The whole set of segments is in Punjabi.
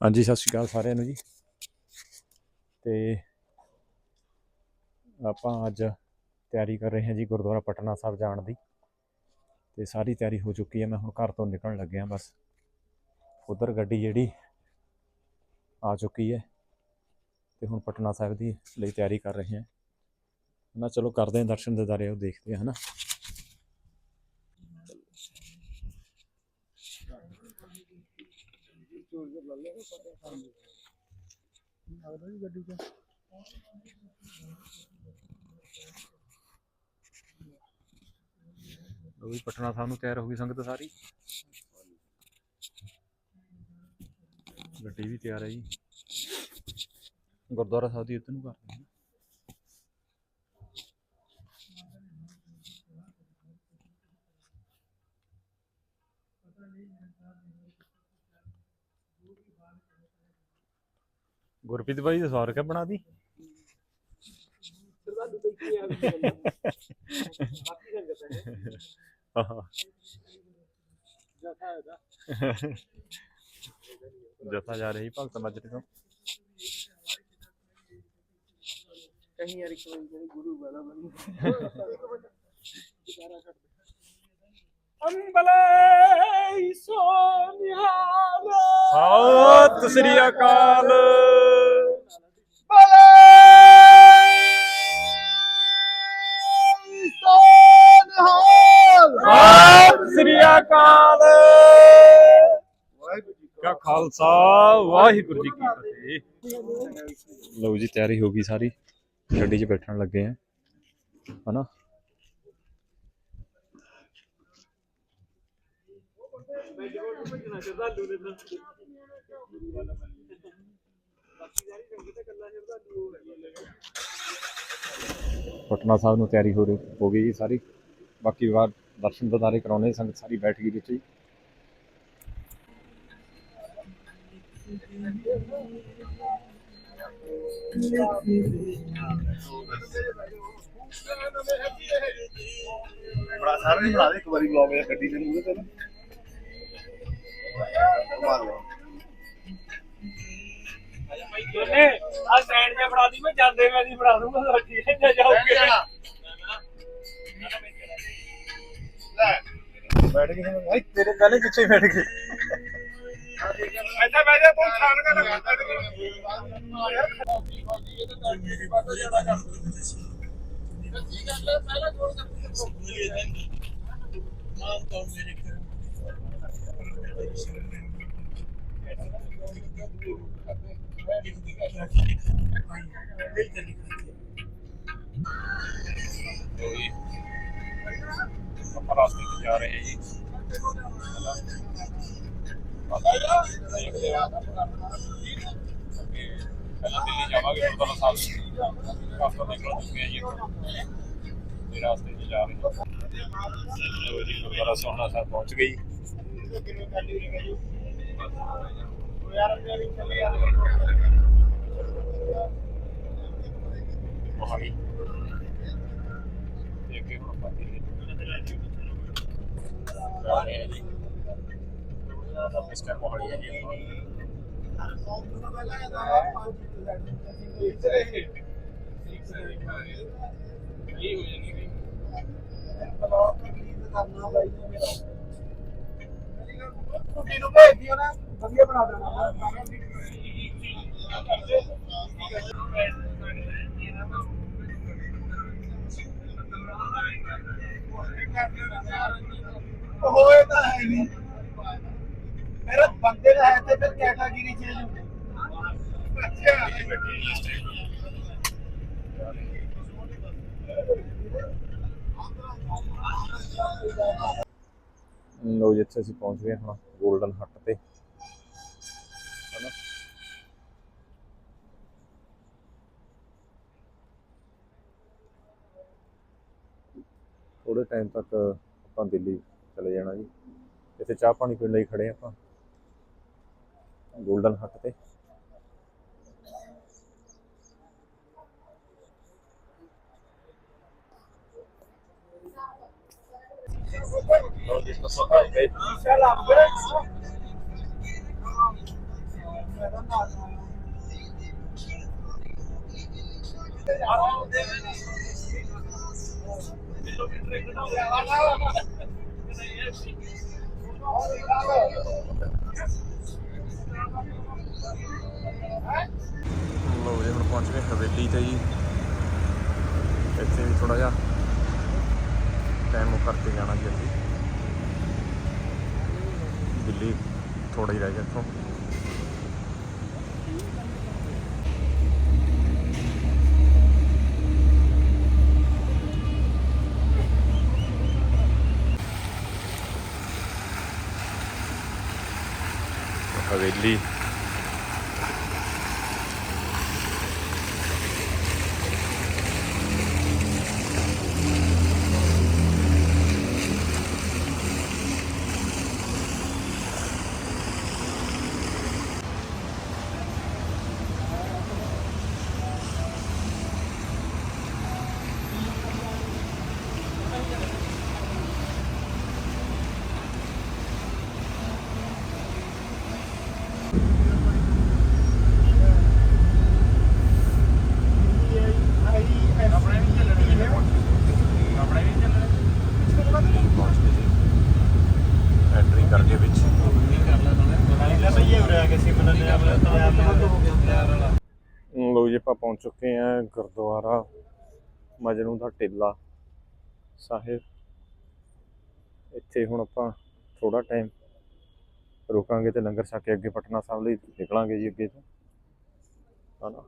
ਹਾਂਜੀ, ਸਤਿ ਸ਼੍ਰੀ ਅਕਾਲ ਸਾਰਿਆਂ ਨੂੰ ਜੀ। ਤੇ ਆਪਾਂ ਅੱਜ ਤਿਆਰੀ ਕਰ ਰਹੇ ਹਾਂ ਜੀ ਗੁਰਦੁਆਰਾ ਪਟਨਾ ਸਾਹਿਬ ਜਾਣ ਦੀ। ਤੇ ਸਾਰੀ ਤਿਆਰੀ ਹੋ ਚੁੱਕੀ ਹੈ, ਮੈਂ ਹੁਣ ਘਰ ਤੋਂ ਨਿਕਲਣ ਲੱਗਿਆ ਬਸ। ਉਧਰ ਗੱਡੀ ਜਿਹੜੀ ਆ ਚੁੱਕੀ ਹੈ ਤੇ ਹੁਣ ਪਟਨਾ ਸਾਹਿਬ ਦੀ ਲਈ ਤਿਆਰੀ ਕਰ ਰਹੇ ਹਾਂ। ਨਾ, ਚਲੋ ਕਰਦੇ ਹਾਂ ਦਰਸ਼ਨ ਦਿਦਾਰੇ ਉਹ ਦੇਖਦੇ ਹਾਂ, ਹਨਾ। ਉਹ ਵੀ ਪਟਨਾ ਸਾਹਿਬ ਨੂੰ ਤਿਆਰ ਹੋ ਗਈ ਸੰਗਤ ਸਾਰੀ। ਗੱਡੀ ਵੀ ਤਿਆਰ ਹੈ ਜੀ। ਗੁਰਦੁਆਰਾ ਸਾਹਿਬ ਦੀ ਉੱਤੇ ਨੂੰ ਕਰਦੇ ਹਾਂ। ਗੁਰਪ੍ਰੀਤ ਭਾਈ ਦਾ ਸਵਾਰ ਕੇ ਬਣਾ ਦੀ। ਜਥਾ ਜਾ ਰਹੀ ਭਗਤ ਮਜਰੇ ਤੋਂ। ਕਹੀਂ ਯਾਰ ਜਿਹੜੇ ਗੁਰੂ ਵਾਲਾ ਬਣੀ। ਅੰਬਲੇ ਸੋਨਿਹਾਲ ਸਤਿ ਸ੍ਰੀ ਅਕਾਲ। ਬਲੇ ਸੋਨਿਹਾਲ ਸਤਿ ਸ੍ਰੀ ਅਕਾਲ। ਕਾ ਖਾਲਸਾ ਵਾਹਿਗੁਰੂ ਜੀ ਕੀ ਫਤਿਹ। ਲਓ ਜੀ ਤਿਆਰੀ ਹੋ ਗਈ ਸਾਰੀ। ਗੱਡੀ 'ਚ ਬੈਠਣ ਲੱਗੇ ਆ। ਹਨਾ? ਪਟਨਾ ਸਾਹਿਬ ਨੂੰ ਤਿਆਰੀ ਹੋ ਰਹੀ ਹੋ ਗਈ ਜੀ ਸਾਰੀ। ਬਾਕੀ ਵਾਰ ਦਰਸ਼ਨ ਦਿਦਾਰੇ ਕਰਾਉਣੇ, ਸੰਗਤ ਸਾਰੀ ਬੈਠ ਗਈ ਵਿੱਚ ਜੀ ਬੜਾ ਸਾਰਾ ਨਹੀਂ ਬਣਾ ਦੇ, ਇੱਕ ਵਾਰੀ ਬਲੌਗ ਇਹ ਗੱਡੀ ਦੇ ਮੂਹਰੇ ਤੇ। ਨਾ ਮਾਰ ਲਓ ਦੋਨੇ ਆ ਸੈਂਡ ਜੇ ਫੜਾ ਦੀ ਮੈਂ ਜਾਂਦੇ ਮੈਂ ਦੀ ਫੜਾ ਦੂੰਗਾ ਹੈ ਜਾ ਜਾਓਗੇ ਬੈਠ ਗਏ ਭਾਈ ਤੇਰੇ ਪਹਿਲੇ ਪਿੱਛੇ ਬੈਠ ਗਏ ਇੱਥੇ ਬਹਿ ਜਾ ਤੂੰ ਛਾਣ ਕੇ ਲਗਾਤਾ ਆਪਾਂ ਰਾਸਤੇ 'ਚ ਜਾ। ਰਹੇ ਹਾਂ ਜੀ ਪਹਿਲਾਂ ਦਿੱਲੀ ਜਾਵਾਂਗੇ ਗੁਰਦੁਆਰਾ ਸਾਹਿਬ ਰਾਸਤਾ ਨਿਕਲ ਚੁੱਕੇ ਹਾਂ ਜੀ ਤੇ ਰਾਸਤੇ 'ਚ ਜਾ ਰਹੇ ਹਾਂ ਜੀ ਗੁਰਦੁਆਰਾ ਸੋਹਣਾ ਸਾਹਿਬ ਪਹੁੰਚ ਗਈ ਮੋਹਾਲੀ ਤੇ ਅੱਗੇ ਹੁਣ ਆਪਾਂ ਦਿੱਲੀ ਜਾ ਰਹੇ ਹਾਂ ਜੀ ਇਸ ਟਾਈਮ ਮੋਹਾਲੀ ਹੈ ਜੀ ਆਪਾਂ ਕੁੜੀ ਨੂੰ ਭੇਜ ਦਿਓ ਨਾ ਵਧੀਆ ਬਣਾ ਦੇਣਾ ਹੋਏ ਤਾਂ ਹੈ ਨਹੀਂ ਮੇਰਾ ਬੰਦੇ ਦਾ ਹੈ ਤੇ ਫਿਰ ਕੈਟਾਗਰੀ ਚੇਂਜ ਹੋ ਗਈ ਲੋ ਜਿੱਥੇ ਅਸੀਂ ਪਹੁੰਚ ਗਏ ਹੁਣ 골ਡਨ ਹੱਟ ਤੇ। ਹਨਾ ਥੋੜੇ ਟਾਈਮ ਤੱਕ ਆਪਾਂ ਦਿੱਲੀ ਚਲੇ ਜਾਣਾ ਜੀ। ਇੱਥੇ ਚਾਹ ਪਾਣੀ ਪੀਣ ਲਈ ਖੜੇ ਆਪਾਂ। 골ਡਨ ਹੱਟ ਤੇ। ਚੱਲ ਅੰਬਰੇ ਲੋ ਜੀ, ਹੁਣ ਪਹੁੰਚ ਗਏ ਹਵੇਲੀ ਤੇ ਜੀ। ਇੱਥੇ ਵੀ ਥੋੜਾ ਜਿਹਾ ਟਾਈਮ ਉਹ ਕਰਕੇ ਜਾਣਾ ਜੀ ਅਸੀਂ। ਦਿੱਲੀ ਥੋੜਾ ਹੀ ਰਹਿ ਗਿਆ ਇੱਥੋਂ। ਹਵੇਲੀ ਐਂਟਰੀ ਕਰਕੇ ਵਿੱਚ ਲੋ ਜੀ ਆਪਾਂ ਪਹੁੰਚ ਚੁੱਕੇ ਹਾਂ ਗੁਰਦੁਆਰਾ ਮਜਨੂ ਦਾ ਟਿੱਲਾ ਸਾਹਿਬ। ਇੱਥੇ ਹੁਣ ਆਪਾਂ ਥੋੜਾ ਟਾਈਮ ਰੁਕਾਂਗੇ ਤੇ ਲੰਗਰ ਛਕ ਕੇ ਅੱਗੇ ਪਟਨਾ ਸਾਹਿਬ ਲਈ ਨਿਕਲਾਂਗੇ ਜੀ ਅੱਗੇ ਤੋਂ। ਹਨਾ?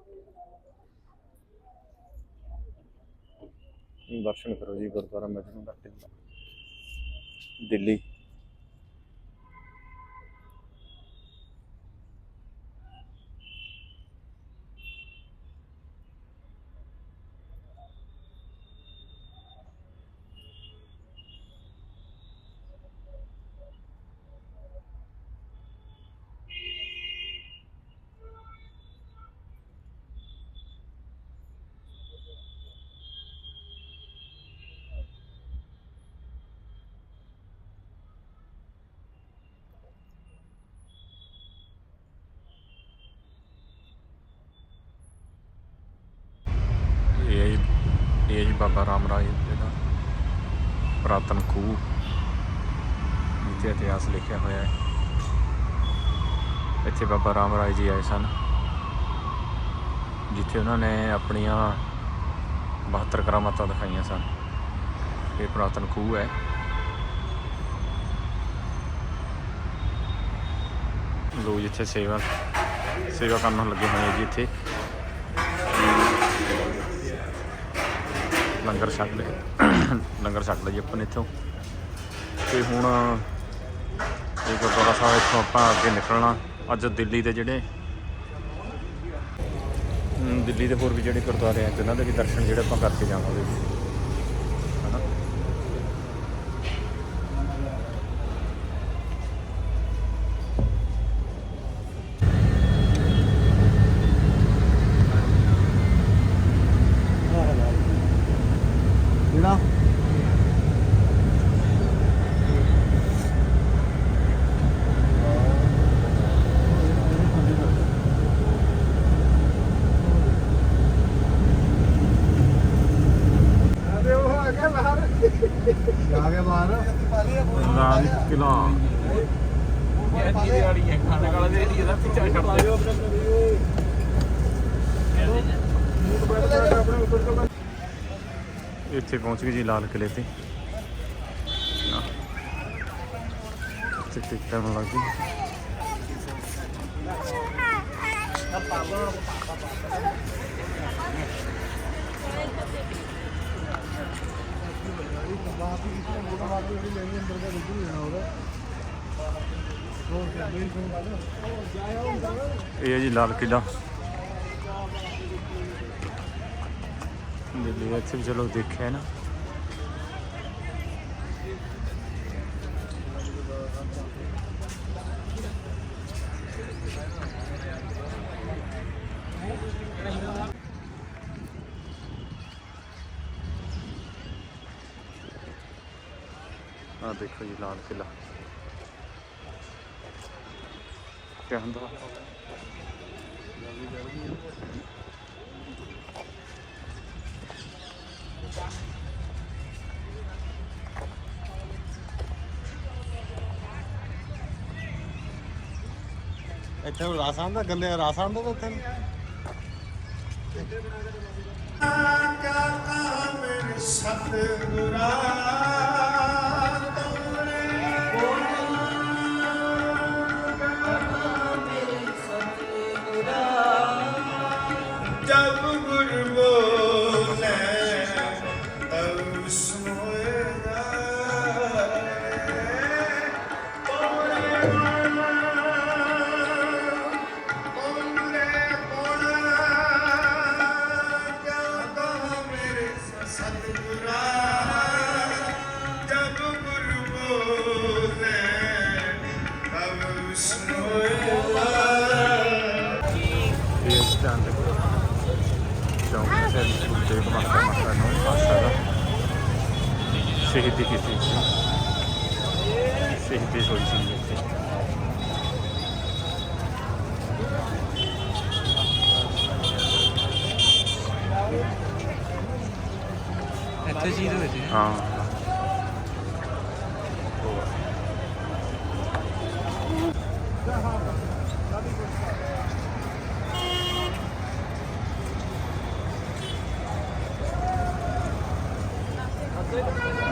ਦਰਸ਼ਨ ਕਰੋ ਜੀ ਗੁਰਦੁਆਰਾ ਮਜਨੂ ਦਾ ਟਿੱਲਾ। ਦਿੱਲੀ। ਬਾਬਾ ਰਾਮ ਰਾਏ ਜੀ ਦਾ ਪ੍ਰਾਤਨ ਖੂਹ, ਜਿੱਥੇ ਇਤਿਹਾਸ ਲਿਖਿਆ ਹੋਇਆ ਹੈ। ਇੱਥੇ ਬਾਬਾ ਰਾਮ ਰਾਏ ਜੀ ਆਏ ਸਨ, ਜਿੱਥੇ ਉਹਨਾਂ ਨੇ ਆਪਣੀਆਂ 72 ਕਰਾਮਾਤਾਂ ਦਿਖਾਈਆਂ ਸਨ। ਇਹ ਪ੍ਰਾਤਨ ਖੂਹ ਹੈ। ਲੋਕ ਜਿੱਥੇ ਸੇਵਾ ਸੇਵਾ ਕਰਨ ਲੱਗੇ ਹੋਏ ਜੀ ਇੱਥੇ। ਲੰਗਰ ਛਕ ਲੈ ਲੰਗਰ ਛਕ ਲਿਆ ਜੀ ਆਪਾਂ ਨੇ ਇੱਥੋਂ। ਤੇ ਹੁਣ ਇਹ ਗੁਰਦੁਆਰਾ ਸਾਹਿਬ ਇੱਥੋਂ ਆਪਾਂ ਅੱਗੇ ਨਿਕਲਣਾ। ਅੱਜ ਦਿੱਲੀ ਦੇ ਜਿਹੜੇ ਦਿੱਲੀ ਦੇ ਹੋਰ ਵੀ ਜਿਹੜੇ ਗੁਰਦੁਆਰੇ ਆ, ਜਿਨ੍ਹਾਂ ਦੇ ਵੀ ਦਰਸ਼ਨ ਜਿਹੜੇ ਆਪਾਂ ਕਰਕੇ ਜਾਵਾਂਗੇ। ਆ ਗਿਆ ਬਾਹਰ ਲਾਲ ਕਿਲਾ। ਇੱਥੇ ਪਹੁੰਚ ਗਏ ਜੀ ਲਾਲ ਕਿਲੇ ਤੇ। ਆਹ। ਇੱਥੇ ਟਿਕਟਾਂ ਲੱਗ ਗਈ ਇਹ ਹੈ ਜੀ ਲਾਲ ਕਿਲਾ ਦਿੱਲੀ ਇੱਥੇ ਵੀ ਚਲੋ ਦੇਖਿਆ ਨਾ। ਆ ਦੇਖੋ ਜੀ ਲਾਲ ਕਿਲਾ ਕਿਆ ਹੁੰਦਾ? ਇੱਥੇ ਹੁਣ ਰਾਸਾਂ ਦਾ ਗੱਲੇ ਰਾਸਾਂ ਦਾ ਤਾਂ ਇੱਥੇ ਜਬ ਸ਼ਹੀਦੀ ਕੀਤੀ ਸੀ ਸ਼ਹੀਦੀ ਹੋਈ ਸੀ ਇੱਥੇ ਇੱਥੇ ਚੀਜ਼ ਹੋਈ ਸੀ ਹਾਂ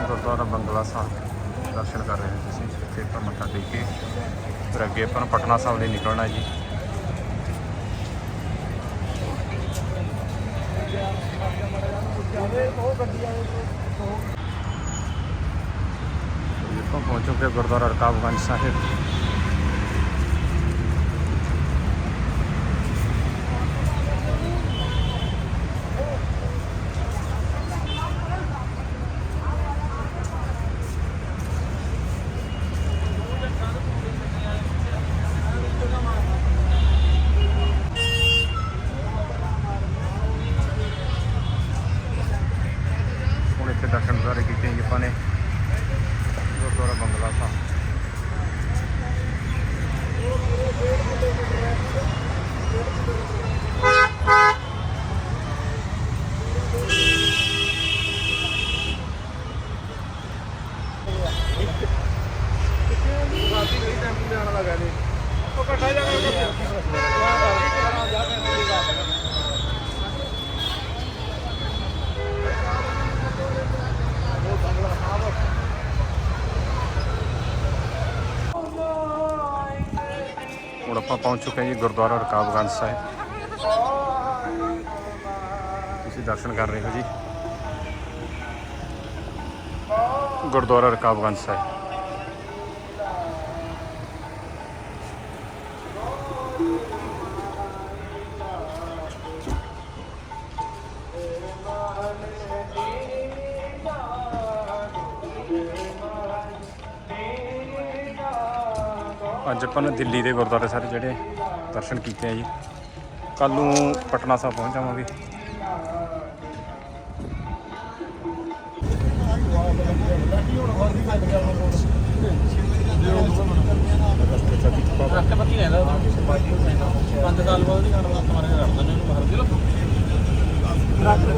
ਗੁਰਦੁਆਰਾ ਬੰਗਲਾ ਸਾਹਿਬ ਦਰਸ਼ਨ ਕਰ ਰਹੇ ਹੋ ਤੁਸੀਂ ਇੱਥੇ ਆਪਾਂ ਮੱਥਾ ਟੇਕ ਕੇ ਫਿਰ ਅੱਗੇ ਆਪਾਂ ਨੂੰ ਪਟਨਾ ਸਾਹਿਬ ਲਈ ਨਿਕਲਣਾ ਜੀ। ਆਪਾਂ ਪਹੁੰਚ ਚੁੱਕੇ ਗੁਰਦੁਆਰਾ ਰਕਾਬਗੰਜ ਸਾਹਿਬ ਹੁਣ ਇੱਥੇ ਦਰਸ਼ਨ ਦੁਆਰੇ ਕੀਤੇ ਜੀ ਆਪਾਂ ਨੇ ਗੁਰਦੁਆਰਾ ਬੰਗਲਾ ਸਾਹਿਬ ਹੁਣ ਆਪਾਂ ਪਹੁੰਚ ਚੁੱਕੇ ਹਾਂ ਜੀ ਗੁਰਦੁਆਰਾ ਰਕਾਬਗੰਜ ਸਾਹਿਬ ਤੁਸੀਂ ਦਰਸ਼ਨ ਕਰ ਰਹੇ ਹੋ ਜੀ ਗੁਰਦੁਆਰਾ ਰਕਾਬਗੰਜ ਆਪਾਂ ਨੇ ਦਿੱਲੀ ਦੇ ਗੁਰਦੁਆਰੇ ਸਾਰੇ ਜਿਹੜੇ ਦਰਸ਼ਨ ਕੀਤੇ ਆ ਜੀ। ਕੱਲ ਨੂੰ ਪਟਨਾ ਸਾਹਿਬ ਪਹੁੰਚ ਜਾਵਾਂਗੇ। ਰਾਸ਼ਟਰਪਤੀ ਰਹਿੰਦਾ 5 ਸਾਲ ਬਾਅਦ ਨਹੀਂ ਕਰਨਾ ਮਾਰੇ ਰੱਖ ਦਿੰਦੇ ਇਹਨੂੰ ਬਾਹਰ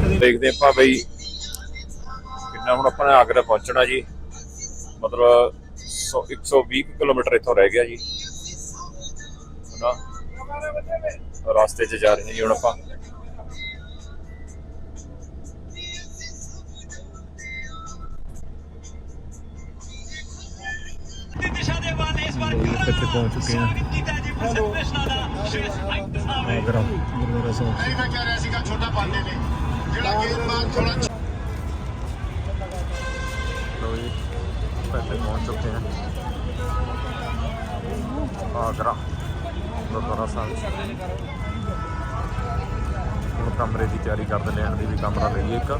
ਦੇ ਦੇਖਦੇ ਆਪਾਂ ਬਈ ਕਿੰਨਾ ਹੁਣ ਆਪਾਂ ਨੇ ਆਗਰਾ ਪਹੁੰਚਣਾ ਜੀ। ਮਤਲਬ 100 120 ਕੁ ਕਿਲੋਮੀਟਰ ਇੱਥੋਂ ਰਹਿ ਗਿਆ ਜੀ। ਰਸਤੇ 'ਚ ਜਾ ਰਹੇ ਹਾਂ ਜੀ ਹੁਣ ਆਪਾਂ। ਇੱਥੇ ਪਹੁੰਚ ਚੁੱਕੇ ਹਾਂ ਆਗਰਾ ਗੁਰਦੁਆਰਾ ਸਾਹਿਬ। ਨਹੀਂ ਮੈਂ ਕਹਿ ਰਿਹਾ ਸੀਗਾ ਛੋਟਾ ਪਾਂਡੇ ਨੇ ਜਿਹੜਾ ਗੇਂਦਬਾਜ਼ ਥੋੜਾ ਲੋ ਜੀ ਇੱਥੇ ਪਹੁੰਚ ਚੁੱਕੇ ਹਾਂ ਆਗਰਾ। ਗੁਰਦੁਆਰਾ ਸਾਹਿਬ ਹੁਣ ਕਮਰੇ ਦੀ ਤਿਆਰੀ ਕਰਦੇ ਲੈਣ ਦੀ ਵੀ ਕਮਰਾ ਲਈਏ ਇੱਕ।